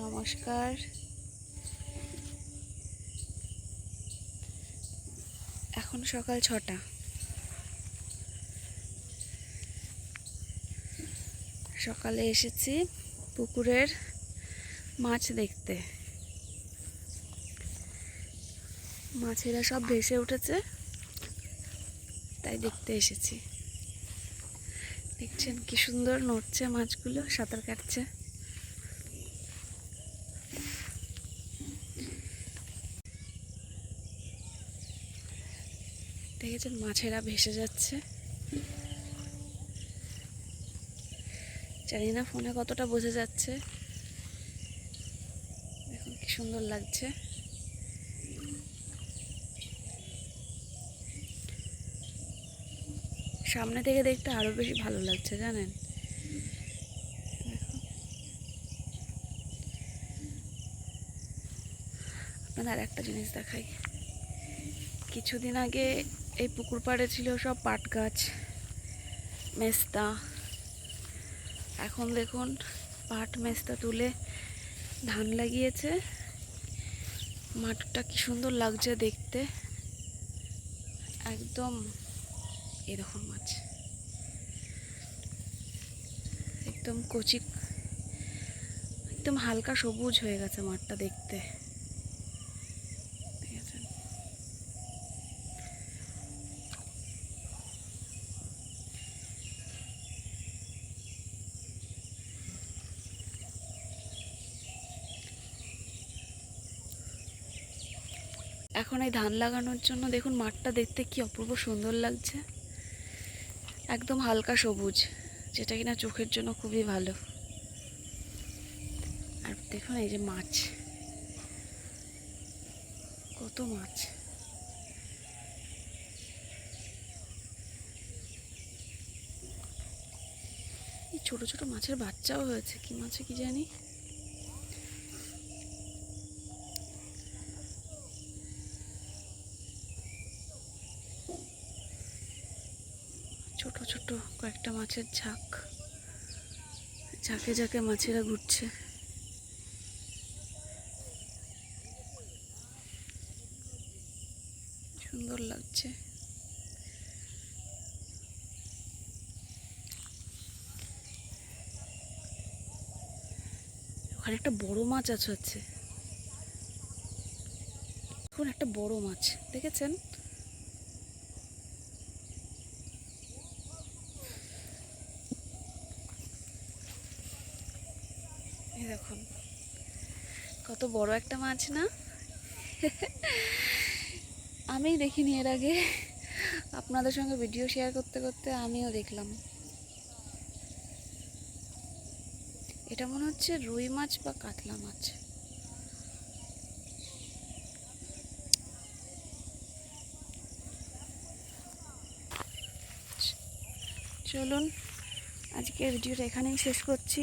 নমস্কার। এখন সকাল ছটা। সকালে এসেছি পুকুরের মাছ দেখতে। মাছেরা সব ভেসে উঠেছে, তাই দেখতে এসেছি। দেখছেন কি সুন্দর নড়ছে মাছগুলো, সাঁতার কাটছে। দেখেছেন, মাছেরা ভেসে যাচ্ছে। জানি না ফোনে কতটা বোঝা যাচ্ছে। দেখুন কি সুন্দর লাগছে। সামনে থেকে দেখতে আরও বেশি ভালো লাগছে, জানেন। আপনাদের আর একটা জিনিস দেখাই। কিছুদিন আগে এই পুকুর পাড়ে ছিল সব পাট গাছ, মেস্তা। এখন দেখুন পাট, মেস্তা তুলে ধান লাগিয়েছে। মাঠটা কি সুন্দর লাগছে দেখতে। একদম এরকম মাছ। একদম কচি, একদম হালকা সবুজ হয়ে গেছে মাঠটা দেখতে। এখন এই ধান লাগানোর জন্য দেখুন মাঠটা দেখতে কি অপূর্ব সুন্দর লাগছে। একদম হালকা সবুজ, যেটা কিনা চোখের জন্য খুবই ভালো। আর দেখুন এই যে মাছ। কত মাছ। এই ছোট ছোট মাছের বাচ্চাও হয়েছে, কি মাছে কি জানি? ছোট ছোট কয়েকটা মাছের ঝাঁক। ঝাঁকে ঝাঁকে মাছেরা ঘুরছে। সুন্দর লাগছে। ওখানে একটা বড় মাছ আছে। এখন একটা বড় মাছ, দেখেছেন? এই দেখুন। কত বড় একটা মাছ না? আমি দেখিনি এর আগে। আপনাদের সঙ্গে ভিডিও শেয়ার করতে করতে আমিও দেখলাম। এটা মনে হচ্ছে রুই মাছ বা কাতলা মাছ। চলুন আজকে ভিডিওটা এখানেই শেষ করছি।